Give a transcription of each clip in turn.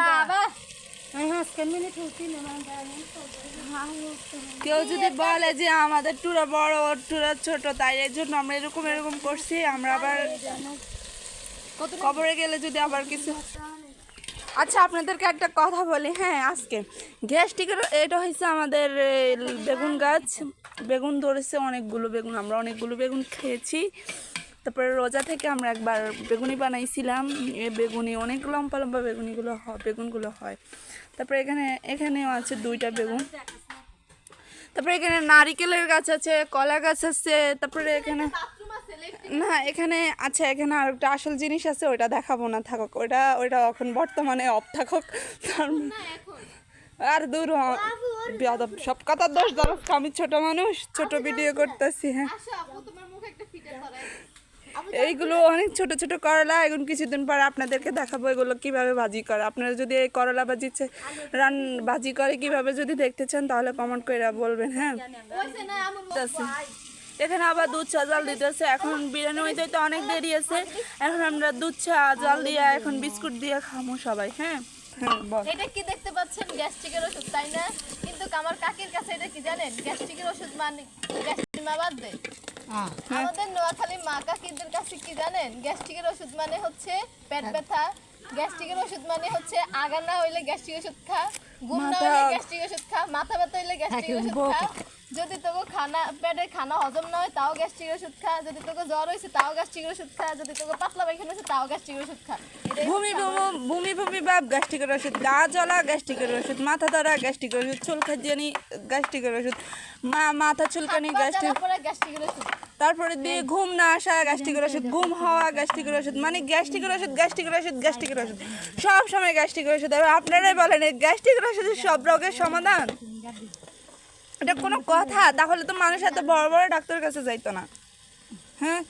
বাবা। কেউ যদি বলে যে আমাদের টুরা বড় ওর টুরা ছোট তাই এর জন্য আমরা এরকম এরকম করছি। আমরা আবার কবরে গেলে যদি আবার কিছু আচ্ছা আপনাদেরকে একটা কথা বলি। হ্যাঁ আজকে গ্যাস্ট্রিকের এটা হয়েছে আমাদের বেগুন গাছ। বেগুন ধরেছে অনেকগুলো বেগুন আমরা অনেকগুলো বেগুন খেয়েছি। তারপরে রোজা থেকে আমরা একবার বেগুনি বানাইছিলাম। এ বেগুনি অনেক লম্বা লম্বা বেগুনিগুলো হয় বেগুনগুলো হয়। তারপরে এখানে এখানেও আছে দুইটা বেগুন। তারপরে এখানে নারিকেলের গাছ আছে কলা গাছ আছে তারপরে এখানে না এখানে আচ্ছা এখানে আর একটা আসল জিনিস আছে ওটা দেখাবো না থাকুক। ওটা ওটা এখন বর্তমানে অফ থাকুক। আর দূর সব কথার দোষ ধরো আমি ছোট মানুষ ছোট ভিডিও করতেছি হ্যাঁ। এইগুলো অনেক ছোট ছোট করলা এখন কিছুদিন পর আপনাদেরকে দেখাবো এগুলো কীভাবে ভাজি করে। আপনারা যদি এই করলা ভাজি রান ভাজি করে কীভাবে যদি দেখতে চান তাহলে কমেন্ট করে বলবেন হ্যাঁ। না আছে। এখানে আবার দুধ চা জাল দিতেছে। এখন বিরিয়ানি হইতে তো অনেক দেরি আছে এখন আমরা দুধ চা জাল দিয়ে এখন বিস্কুট দিয়ে খামো সবাই হ্যাঁ। হ্যাঁ এটা কি দেখতে পাচ্ছেন? গ্যাস্ট্রিকের ওষুধ তাই না? কিন্তু আমার কাকির কাছে এটা কি জানেন? গ্যাস্ট্রিকের ওষুধ মানে গ্যাস্ট্রিক মা বাদ দে আমাদের নোয়াখালী মা কাকিদের কাছে কি জানেন? গ্যাস্ট্রিকের ওষুধ মানে হচ্ছে পেট ব্যথা। গ্যাস্ট্রিকের ওষুধ মানে হচ্ছে আগা না হইলে গ্যাস্ট্রিক ওষুধ খা ঘুম না হইলে গ্যাস্ট্রিক ওষুধ খা মাথা ব্যথা হইলে গ্যাস্ট্রিক ওষুধ খা। যদি তোকে খানা পেটে খানা হজম না হয় তাও গ্যাস্ট্রিক ওষুধ খা যদি তোকে জ্বর হয়েছে তাও গ্যাস্ট্রিক ওষুধ খা যদি তোকে পাতলা পায়খানা হয়েছে তাও গ্যাস্ট্রিক ওষুধ খা ভূমি ভূমি ভূমি ভূমি বাপ গ্যাস্ট্রিকের ওষুধ গা জ্বলা গ্যাস্ট্রিকের ওষুধ মাথা ধরা গ্যাস্ট্রিকের ওষুধ চুল খাজিয়ানি গ্যাস্ট্রিকের ওষুধ মা মাথা চুলকানি গ্যাস্ট্রিক গ্যাস্ট্রিকের ওষুধ তারপরে দিয়ে ঘুম না আসা গ্যাস্ট্রিকের ওষুধ ঘুম হওয়া গ্যাস্ট্রিকের ওষুধ মানে গ্যাস্ট্রিকের ওষুধ গ্যাস্ট্রিকের ওষুধ গ্যাস্ট্রিকের ওষুধ সব সময় গ্যাস্ট্রিকের ওষুধ আপনারাই বলেন গ্যাস্ট্রিকের ওষুধের সব রোগের সমাধান এটা কোনো কথা। তাহলে তো মানুষ এত বড় বড় ডাক্তারের কাছে যাইতো না। হ্যাঁ?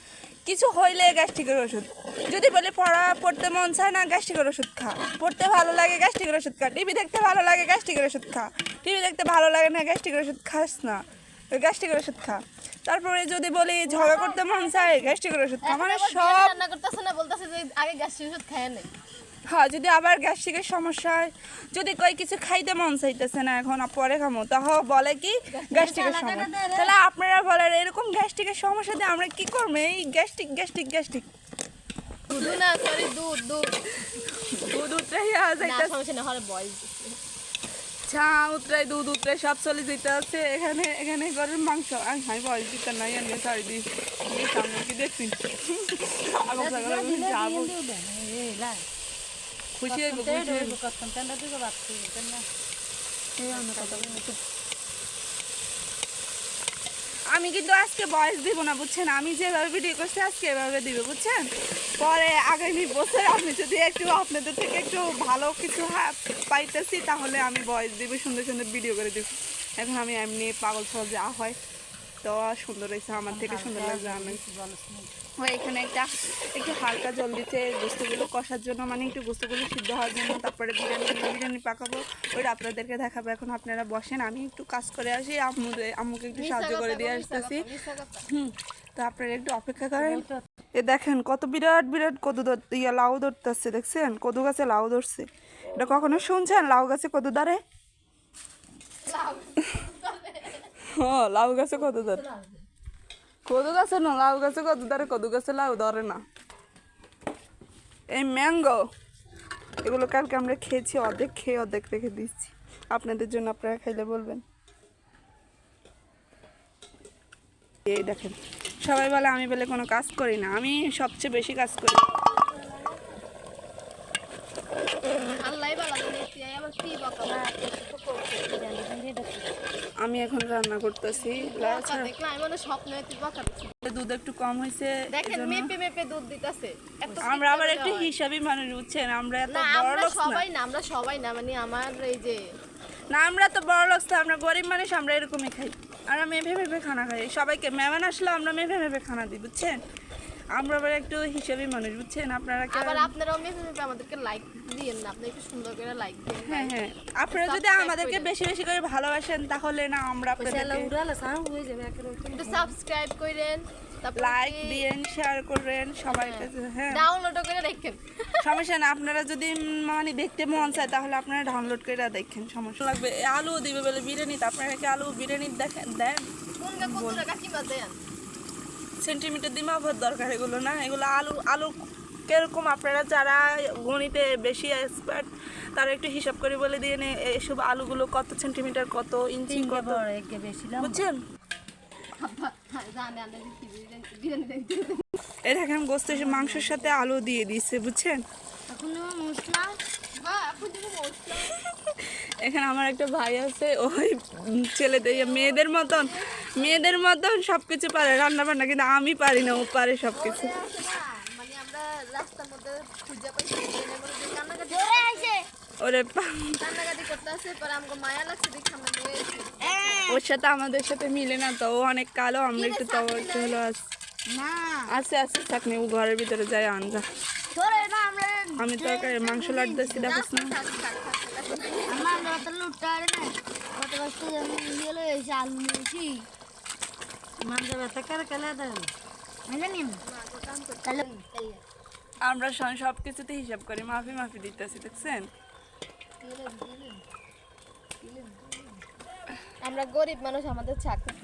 কিছু হইলে গ্যাস্ট্রিকের ওষুধ। যদি বলি পড়া পড়তে মন চায় না গ্যাস্ট্রিকের ওষুধ খা। পড়তে ভালো লাগে গ্যাস্ট্রিকের ওষুধ খা। টিভি দেখতে ভালো লাগে গ্যাস্ট্রিকের ওষুধ খা। টিভি দেখতে ভালো লাগে না গ্যাস্ট্রিকের ওষুধ খাস না। গ্যাস্ট্রিকের ওষুধ খা। তারপরে যদি বলি ঝগড়া করতে মন চায় গ্যাস্ট্রিকের ওষুধ খা। মানে সব রান্না করতেছে না বলতেছে যে আগে গ্যাস্ট্রিক ওষুধ খায় নেই হ্যাঁ যদি আবার গ্যাস্ট্রিকের সমস্যা হয় যদি কই কিছু খাইতে মন চাইতেছে না এখন পরে খামো তাহ বলে কি গ্যাস্ট্রিকের সমস্যা। তাহলে আপনারা বলেন এরকম গ্যাস্ট্রিকের সমস্যা দিয়ে আমরা কি করব? এই গ্যাস্ট্রিক গ্যাস্ট্রিক গ্যাস্ট্রিক। দুধ না সরি দুধ দুধ। দুধ না যাইতেছে। সমস্যা না হরে বয়স ছা উতরাই দুধ উতরাই সব চলে যেতে আছে এখানে এখানে গরুর মাংস। আর হাই দিতে নাই সারি দিই সামনে কি দেখছি যাব খুশি হইব খুশি হইব কথা বলব। আমি কিন্তু আজকে বয়স দিব না বুঝছেন? আমি যেভাবে ভিডিও করছি আজকে এভাবে দিবে বুঝছেন? পরে আগামী বছর আমি যদি একটু আপনাদের থেকে একটু ভালো কিছু পাইতেছি তাহলে আমি বয়স দিব সুন্দর সুন্দর ভিডিও করে দিব। এখন আমি এমনি পাগল সহ যা হয়। তো সুন্দর হয়েছে, আমার থেকে সুন্দর লাগছে, আমি। এখানে একটা, একটু হালকা জল দিচ্ছে গোস্তগুলো কষার জন্য মানে একটু গোস্তগুলো সিদ্ধ হওয়ার জন্য, তারপরে বিরিয়ানি বিরিয়ানি পাকাবো। ওইটা আপনাদেরকে দেখাবো, এখন আপনারা বসেন, আমি একটু কাজ করে আসি আম্মু আম্মুকে একটু সাহায্য করে দিয়ে আসতেছি। হুম, তো আপনারা একটু অপেক্ষা করেন। এ দেখেন, কত বিরাট বিরাট কদু ইয়া লাউ ধরতেছে, দেখছেন? কদু গাছে লাউ ধরছে। এটা কখনো শুনছেন? লাউ গাছে কদু হ্যাঁ লাউ গাছে কদু ধরে? কদু গাছে না, লাউ গাছে কদু ধরে? কদু গাছে লাউ ধরে না। এই ম্যাঙ্গো, এগুলো কালকে আমরা খেয়েছি, অর্ধেক খেয়ে অর্ধেক রেখে দিচ্ছি আপনাদের জন্য আপনারা খাইলে বলবেন। এই দেখেন, সবাই বলে, আমি বলে কোনো কাজ করি না, আমি সবচেয়ে বেশি কাজ করি আল্লাহ বালা দিয়েছি আবার কি বকা আমি এখন রান্না করতেছি। দুধ একটু কম হয়েছে আমরা আবার একটু হিসাবই মানুষ বুঝছেন? আমরা এত বড় লোক সবাই না আমরা সবাই না মানে আমার এই যে না আমরা তো বড় লোক আমরা গরিব মানুষ আমরা এরকমই খাই। আর মেভে মেভে খানা খাই। সবাইকে মেহমান আসলে আমরা মেভে মেভে খানা দিই বুঝছেন? আমরা আবার একটু হিসাবই মানুষ বুঝছেন? আপনারা আবার আপনারাও মেপে আমাদেরকে লাইক দিয়েন না আপনি একটু সুন্দর করে লাইক দিন হ্যাঁ হ্যাঁ। আপনারা যদি আমাদেরকে বেশি বেশি করে ভালোবাসেন তাহলে না আমরা আপনাদেরকে একটু সাবস্ক্রাইব করেন লাইক দিয়েন শেয়ার করেন সবাই কাছে হ্যাঁ। ডাউনলোড করে দেখেন। সমস্যা না আপনারা যদি মানে দেখতে মন চায় তাহলে আপনারা ডাউনলোড করে দেখেন সমস্যা লাগবে আলু দিবে বলে বিরিয়ানিতে আপনারা কি আলু বিরিয়ানি দেখেন দেন? কোনটা কত টাকা দেন? সেন্টিমিটার দিয়ে মাপার দরকার এগুলো না। এগুলো আলু আলু কীরকম আপনারা যারা গণিতে বেশি এক্সপার্ট তারা একটু হিসাব করে বলে দিয়ে নে এসব আলুগুলো কত সেন্টিমিটার কত ইঞ্চি কত? বুঝছেন? এই দেখেন গোস্ত মাংসের সাথে আলু দিয়ে দিচ্ছে বুঝছেন? হ্যাঁ এখানে আমার একটা ভাই আছে ওই ছেলেদের মেয়েদের মতন মেয়েদের মতন সব কিছু পারে রান্না বান্না কিন্তু আমি পারি না ও পারে সব কিছু মানে কান্নাকাটি ওরে এসেছি ওর সাথে আমাদের সাথে মিলে না তো ও অনেক কালো আমরা একটু তো হলো আছে না আছে আছে থাকনি ও ঘরের ভিতরে যায় আনজা না আমরা আমি তরকারি মাংস লাটতেছি দেখিস না। থাক থাক থাক থাক আমরা সব কিছুতে হিসাব করি মাফি মাফি দিতেছি দেখছেন? আমরা গরিব মানুষ আমাদের চাকরি